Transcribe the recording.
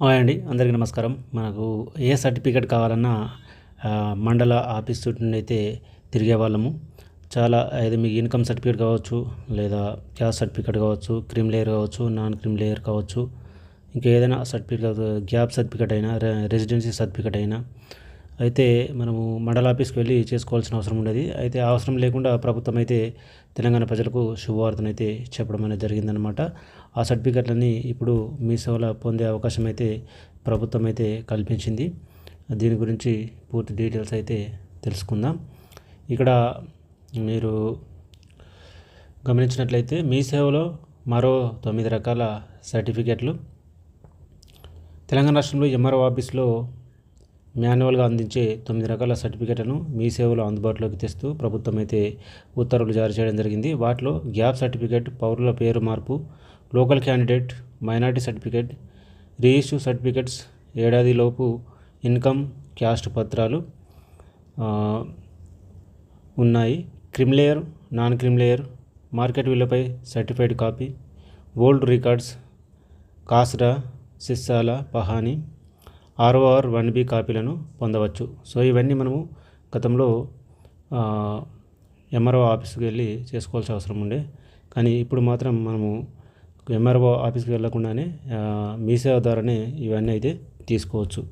Hi అండి అందరికీ నమస్కారం. మనకు ఏ సర్టిఫికేట్ కావాలన్నా మండల ఆఫీస్ నుండి అయితే తిరిగే వాళ్ళము చాలా ఇది మీకు ఇన్కమ్ సర్టిఫికేట్ కావచ్చు లేదా క్యాస్ట్ సర్టిఫికేట్ కావచ్చు క్రిమ్ లేయర్ కావచ్చు నాన్ క్రిమ్ లేయర్ కావచ్చు ఇంకా ఏదైనా సర్టిఫికేట్ గ్యాప్ సర్టిఫికేట్ అయినా రె- రెసిడెన్సీ సర్టిఫికేట్ అయినా అయితే మనము మండల ఆఫీస్కి వెళ్ళి చేసుకోవాల్సిన అవసరం ఉండేది. అయితే అవసరం లేకుండా ప్రభుత్వం అయితే తెలంగాణ ప్రజలకు శుభవార్తను అయితే చెప్పడం అనేది జరిగిందనమాట ఆ సర్టిఫికెట్లని ఇప్పుడు మీ సేవలో పొందే అవకాశం అయితే ప్రభుత్వం అయితే కల్పించింది. దీని గురించి పూర్తి డీటెయిల్స్ అయితే తెలుసుకుందాం. ఇక్కడ మీరు గమనించినట్లయితే మీ సేవలో మరో తొమ్మిది రకాల సర్టిఫికెట్లు. తెలంగాణ రాష్ట్రంలో ఎంఆర్ఓ ఆఫీస్లో మాన్యువల్గా అందించే తొమ్మిది రకాల సర్టిఫికేట్లను మీ సేవలో అందుబాటులోకి తెస్తూ ప్రభుత్వం అయితే ఉత్తర్వులు జారీ చేయడం జరిగింది. వాటిలో గ్యాప్ సర్టిఫికేట్ పౌరుల పేరు మార్పు local candidate minority certificate reissue certificates ఏడాదిలోపు ఇన్కమ్ క్యాస్ట్ పత్రాలు ఉన్నాయి. Cream layer non cream layer market విలువపై సర్టిఫైడ్ కాపీ ఓల్డ్ రికార్డ్స్ కాస్రా సిస్సాల పహానీ ఆర్ఓఆర్ వన్ బి కాపీలను పొందవచ్చు. సో ఇవన్నీ మనము గతంలో ఎంఆర్ఓ ఆఫీస్కి వెళ్ళి చేసుకోవాల్సిన అవసరం ఉండే. కానీ ఇప్పుడు మాత్రం మనము ఎంఆర్ఓ ఆఫీస్కి వెళ్ళకుండానే మీసేవ మీ సేవ ద్వారానే ఇవన్నీ అయితే తీసుకోవచ్చు.